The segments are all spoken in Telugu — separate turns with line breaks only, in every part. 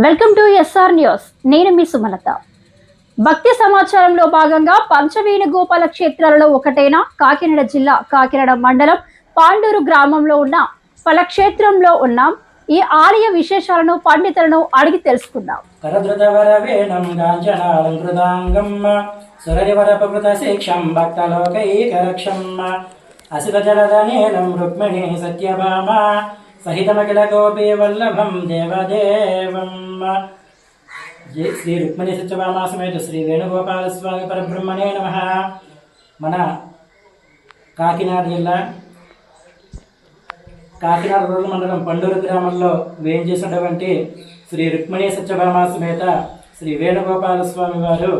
Welcome to SR news. నేను మీ సుమలత. భక్తి సమాచారంలో భాగంగా పంచవేణి గోపాల క్షేత్రాలలో ఒకటైన కాకినాడ జిల్లా కాకినాడ మండలం పాండూరు గ్రామంలో ఉన్న ఫలక్షేత్రంలో ఉన్న ఈ ఆలయ విశేషాలను పండితులను అడిగి తెలుసుకుందాం.
సహితమఖిల గోపీ వల్లభం దేవదేవం. శ్రీ రుక్మిణి సత్యవామాసమేత శ్రీ వేణుగోపాల స్వామి పరబ్రహ్మణే నమ. మన కాకినాడ జిల్లా కాకినాడ రూరల్ మండలం పండూరు గ్రామంలో వేయించేసినటువంటి శ్రీ రుక్మిణి సత్యభామా సమేత శ్రీ వేణుగోపాల స్వామి వారు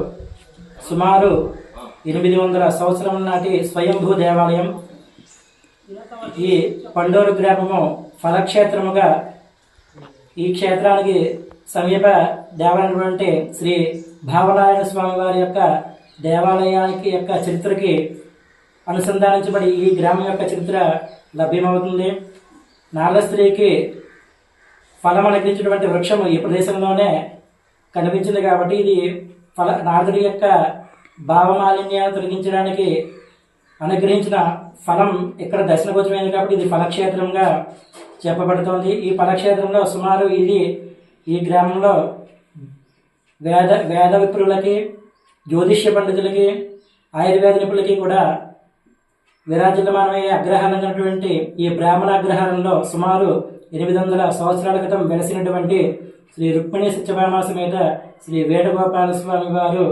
సుమారు ఎనిమిది వందల సంవత్సరం నాటి స్వయంభూ దేవాలయం ఈ పండూరు గ్రామము ఫలక్షేత్రముగా ఈ క్షేత్రానికి సమీప దేవాలయమైనటువంటి శ్రీ భావనారాయణ స్వామి వారి యొక్క దేవాలయానికి యొక్క చరిత్రకి అనుసంధానించబడి ఈ గ్రామం యొక్క చరిత్ర లభ్యమవుతుంది. నాగస్త్రీకి ఫలం ఈ ప్రదేశంలోనే కనిపించింది కాబట్టి ఇది ఫల నారదుడి యొక్క భావమాలిన్యాన్ని తొలగించడానికి అనుగ్రహించిన ఫలం ఇక్కడ దర్శనగోచమైంది కాబట్టి ఇది ఫలక్షేత్రంగా చెప్పబడుతోంది. ఈ ఫలక్షేత్రంలో సుమారు ఇది ఈ గ్రామంలో వేద వేద విప్రులకి జ్యోతిష్య పండితులకి ఆయుర్వేద నిపుణులకి కూడా విరాజితమానమయ్యే అగ్రహారమైనటువంటి ఈ బ్రాహ్మణ అగ్రహారంలో సుమారు ఎనిమిది వందల సంవత్సరాల క్రితం వెలసినటువంటి శ్రీ రుక్మిణి సత్యభామ సమేత శ్రీ వేణుగోపాల స్వామి వారు